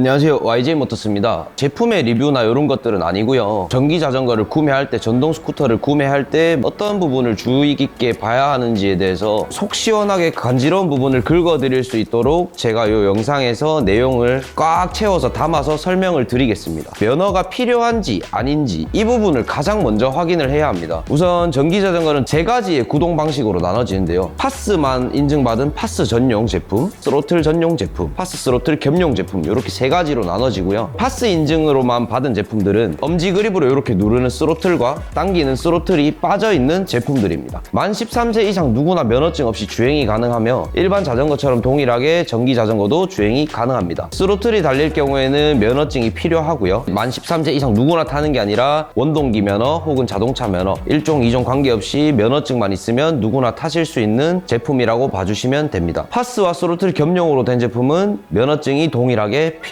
안녕하세요. YJ 모터스입니다. 제품의 리뷰나 이런 것들은 아니고요. 전기 자전거를 구매할 때 전동 스쿠터를 구매할 때 어떤 부분을 주의 깊게 봐야 하는지에 대해서 속 시원하게 간지러운 부분을 긁어 드릴 수 있도록 제가 이 영상에서 내용을 꽉 채워서 담아서 설명을 드리겠습니다. 면허가 필요한지 아닌지 이 부분을 가장 먼저 확인을 해야 합니다. 우선 전기 자전거는 세 가지의 구동 방식으로 나눠지는데요. 파스만 인증받은 파스 전용 제품 스로틀 전용 제품 파스 스로틀 겸용 제품 이렇게 세 가지로 나눠지고요. 파스 인증으로만 받은 제품들은 엄지 그립으로 이렇게 누르는 스로틀과 당기는 스로틀이 빠져 있는 제품들입니다. 만 13세 이상 누구나 면허증 없이 주행이 가능하며 일반 자전거처럼 동일하게 전기 자전거도 주행이 가능합니다. 스로틀이 달릴 경우에는 면허증이 필요하고요. 만 13세 이상 누구나 타는 게 아니라 원동기 면허 혹은 자동차 면허 일종 이종 관계없이 면허증만 있으면 누구나 타실 수 있는 제품이라고 봐주시면 됩니다. 파스와 스로틀 겸용으로 된 제품은 면허증이 동일하게 필요합니다.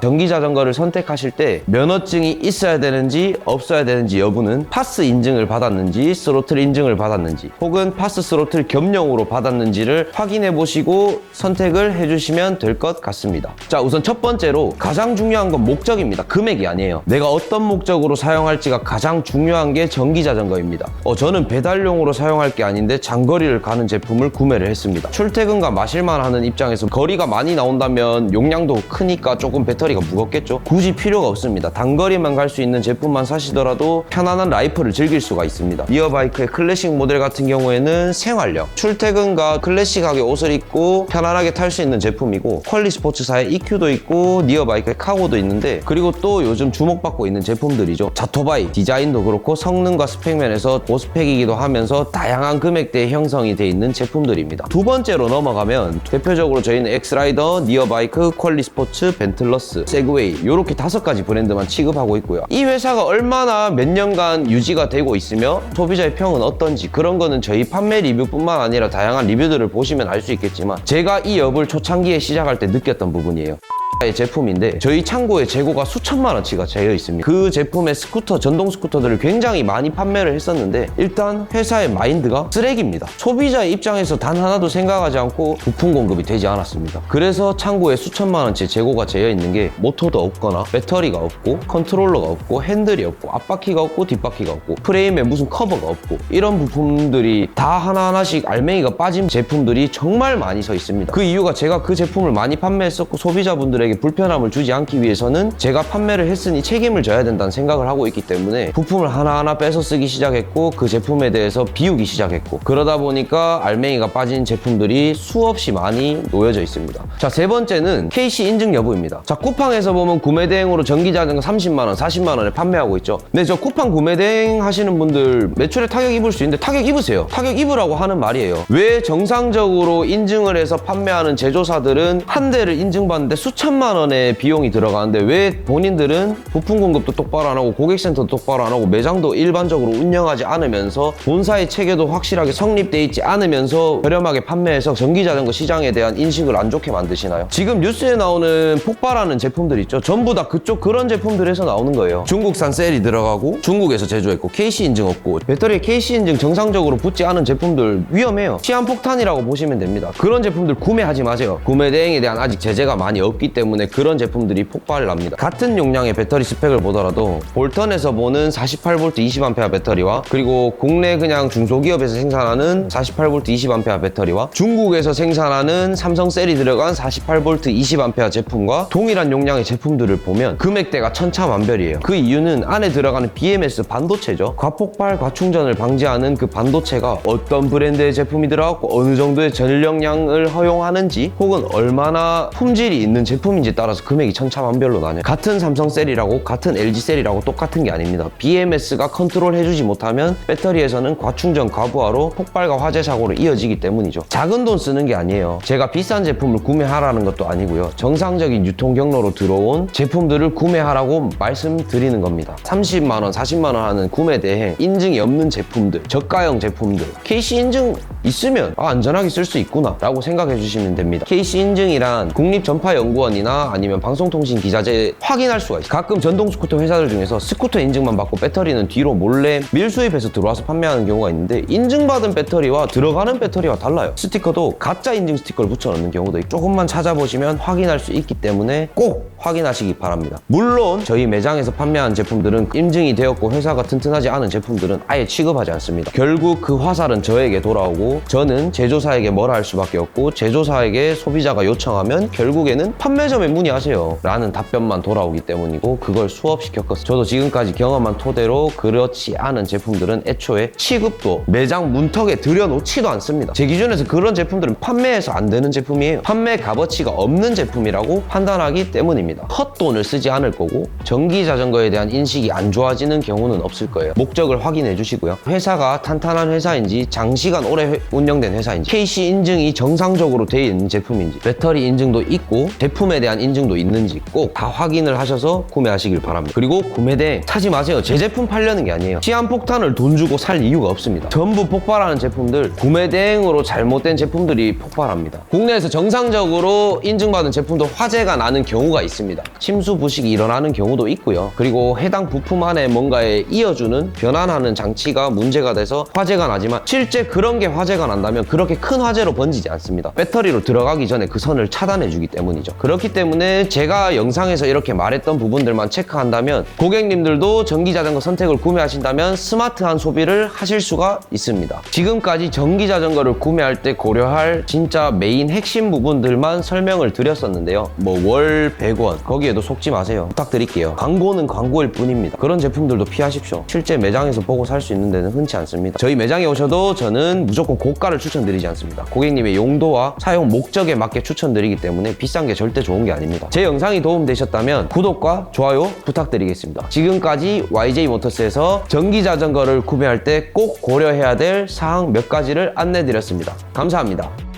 전기 자전거를 선택하실 때 면허증이 있어야 되는지 없어야 되는지 여부는 파스 인증을 받았는지 스로틀 인증을 받았는지 혹은 파스 스로틀 겸용으로 받았는지를 확인해 보시고 선택을 해주시면 될 것 같습니다. 자 우선 첫 번째로 가장 중요한 건 목적입니다. 금액이 아니에요. 내가 어떤 목적으로 사용할지가 가장 중요한 게 전기 자전거입니다. 어, 저는 배달용으로 사용할 게 아닌데 장거리를 가는 제품을 구매를 했습니다. 출퇴근과 마실만 하는 입장에서 거리가 많이 나온다면 용량도 크니까 조금 배터리가 무겁겠죠? 굳이 필요가 없습니다. 단거리만 갈 수 있는 제품만 사시더라도 편안한 라이프를 즐길 수가 있습니다. 리어바이크의 클래식 모델 같은 경우에는 생활력, 출퇴근과 클래식하게 옷을 입고 편안하게 탈 수 있는 제품이고 퀄리 스포츠사의 EQ도 있고 니어바이크의 카고도 있는데 그리고 또 요즘 주목받고 있는 제품들이죠. 자토바이 디자인도 그렇고 성능과 스펙 면에서 고스펙이기도 하면서 다양한 금액대에 형성이 돼 있는 제품들입니다. 두 번째로 넘어가면 대표적으로 저희는 엑스라이더, 니어바이크, 퀄리 스포츠, 벤틀러스, 세그웨이 이렇게 다섯 가지 브랜드만 취급하고 있고요. 이 회사가 얼마나 몇 년간 유지가 되고 있으며 소비자의 평은 어떤지 그런 거는 저희 판매 리뷰뿐만 아니라 다양한 리뷰들을 보시면 알 수 있겠지만 제가 이 엽을 초창기에 시작할 때 느꼈던 부분이에요. 의 제품인데 저희 창고에 재고가 수천만 원치가 재어 있습니다. 그 제품의 스쿠터, 전동 스쿠터들을 굉장히 많이 판매를 했었는데 일단 회사의 마인드가 쓰레기입니다. 소비자의 입장에서 단 하나도 생각하지 않고 부품 공급이 되지 않았습니다. 그래서 창고에 수천만 원치 재고가 재어 있는 게 모터도 없거나 배터리가 없고 컨트롤러가 없고 핸들이 없고 앞바퀴가 없고 뒷바퀴가 없고 프레임에 무슨 커버가 없고 이런 부품들이 다 하나하나씩 알맹이가 빠진 제품들이 정말 많이 서 있습니다. 그 이유가 제가 그 제품을 많이 판매했었고 소비자분들 에게 불편함을 주지 않기 위해서는 제가 판매를 했으니 책임을 져야 된다는 생각을 하고 있기 때문에 부품을 하나하나 빼서 쓰기 시작했고 그 제품에 대해서 비우기 시작했고 그러다 보니까 알맹이가 빠진 제품들이 수없이 많이 놓여져 있습니다. 자, 세 번째는 KC 인증 여부입니다. 자, 쿠팡에서 보면 구매 대행으로 전기 자전거 30만 원, 40만 원에 판매하고 있죠. 근데 저 쿠팡 구매 대행 하시는 분들 매출에 타격 입을 수 있는데 타격 입으세요. 타격 입으라고 하는 말이에요. 왜 정상적으로 인증을 해서 판매하는 제조사들은 한 대를 인증받는데 수천만 원의 비용이 들어가는데 왜 본인들은 부품 공급도 똑바로 안 하고 고객센터도 똑바로 안 하고 매장도 일반적으로 운영하지 않으면서 본사의 체계도 확실하게 성립돼 있지 않으면서 저렴하게 판매해서 전기자전거 시장에 대한 인식을 안 좋게 만드시나요? 지금 뉴스에 나오는 폭발하는 제품들 있죠. 전부 다 그쪽 그런 제품들에서 나오는 거예요. 중국산 셀이 들어가고 중국에서 제조했고 KC 인증 없고 배터리에 KC 인증 정상적으로 붙지 않은 제품들 위험해요. 시한폭탄이라고 보시면 됩니다. 그런 제품들 구매하지 마세요. 구매 대행에 대한 아직 제재가 많이 없기 때문에 그런 제품들이 폭발을 납니다. 같은 용량의 배터리 스펙을 보더라도 볼턴에서 보는 48V 20A 배터리와 그리고 국내 그냥 중소기업에서 생산하는 48V 20A 배터리와 중국에서 생산하는 삼성셀이 들어간 48V 20A 제품과 동일한 용량의 제품들을 보면 금액대가 천차만별이에요. 그 이유는 안에 들어가는 BMS 반도체죠. 과폭발, 과충전을 방지하는 그 반도체가 어떤 브랜드의 제품이 들어갔고 어느 정도의 전력량을 허용하는지 혹은 얼마나 품질이 있는 제품 인지 따라서 금액이 천차만별로 나뉘어요. 같은 삼성 셀이라고 같은 LG셀이라고 똑같은 게 아닙니다. BMS가 컨트롤 해주지 못하면 배터리에서는 과충전, 과부하로 폭발과 화재 사고로 이어지기 때문이죠. 작은 돈 쓰는 게 아니에요. 제가 비싼 제품을 구매하라는 것도 아니고요. 정상적인 유통 경로로 들어온 제품들을 구매하라고 말씀드리는 겁니다. 30만 원, 40만 원 하는 구매 대행 인증이 없는 제품들, 저가형 제품들, KC 인증 있으면 아, 안전하게 쓸 수 있구나 라고 생각해 주시면 됩니다. KC 인증이란 국립전파연구원이나 아니면 방송통신 기자재 확인할 수가 있어요. 가끔 전동 스쿠터 회사들 중에서 스쿠터 인증만 받고 배터리는 뒤로 몰래 밀수입해서 들어와서 판매하는 경우가 있는데 인증받은 배터리와 들어가는 배터리와 달라요. 스티커도 가짜 인증 스티커를 붙여 넣는 경우도 있고 조금만 찾아보시면 확인할 수 있기 때문에 꼭 확인하시기 바랍니다. 물론 저희 매장에서 판매하는 제품들은 인증이 되었고 회사가 튼튼하지 않은 제품들은 아예 취급하지 않습니다. 결국 그 화살은 저에게 돌아오고 저는 제조사에게 뭐라 할 수밖에 없고 제조사에게 소비자가 요청하면 결국에는 판매점에 문의하세요 라는 답변만 돌아오기 때문이고 그걸 수없이 겪었어요. 저도 지금까지 경험한 토대로 그렇지 않은 제품들은 애초에 취급도 매장 문턱에 들여놓지도 않습니다. 제 기준에서 그런 제품들은 판매해서 안 되는 제품이에요. 판매 값어치가 없는 제품이라고 판단하기 때문입니다. 헛돈을 쓰지 않을 거고 전기 자전거에 대한 인식이 안 좋아지는 경우는 없을 거예요. 목적을 확인해 주시고요. 회사가 탄탄한 회사인지 장시간 오래 회- 운영된 회사인지 KC 인증이 정상적으로 되어 있는 제품인지 배터리 인증도 있고 제품에 대한 인증도 있는지 꼭 다 확인을 하셔서 구매하시길 바랍니다. 그리고 구매대 사지 마세요. 제 제품 팔려는 게 아니에요. 시한폭탄을 돈 주고 살 이유가 없습니다. 전부 폭발하는 제품들 구매 대행으로 잘못된 제품들이 폭발합니다. 국내에서 정상적으로 인증받은 제품도 화재가 나는 경우가 있습니다. 침수 부식이 일어나는 경우도 있고요. 그리고 해당 부품 안에 뭔가에 이어주는 변환하는 장치가 문제가 돼서 화재가 나지만 실제 그런 게 화재가 난다면 그렇게 큰 화재로 번지지 않습니다. 배터리로 들어가기 전에 그 선을 차단해 주기 때문이죠. 그렇기 때문에 제가 영상에서 이렇게 말했던 부분들만 체크한다면 고객님들도 전기 자전거 선택을 구매하신다면 스마트한 소비를 하실 수가 있습니다. 지금까지 전기 자전거를 구매할 때 고려할 진짜 메인 핵심 부분들만 설명을 드렸었는데요. 뭐 월 100원 거기에도 속지 마세요. 부탁드릴게요. 광고는 광고일 뿐입니다. 그런 제품들도 피하십시오. 실제 매장에서 보고 살 수 있는 데는 흔치 않습니다. 저희 매장에 오셔도 저는 무조건 고가를 추천드리지 않습니다. 고객님의 용도와 사용 목적에 맞게 추천드리기 때문에 비싼 게 절대 좋은 게 아닙니다. 제 영상이 도움되셨다면 구독과 좋아요 부탁드리겠습니다. 지금까지 YJ 모터스에서 전기 자전거를 구매할 때 꼭 고려해야 될 사항 몇 가지를 안내드렸습니다. 감사합니다.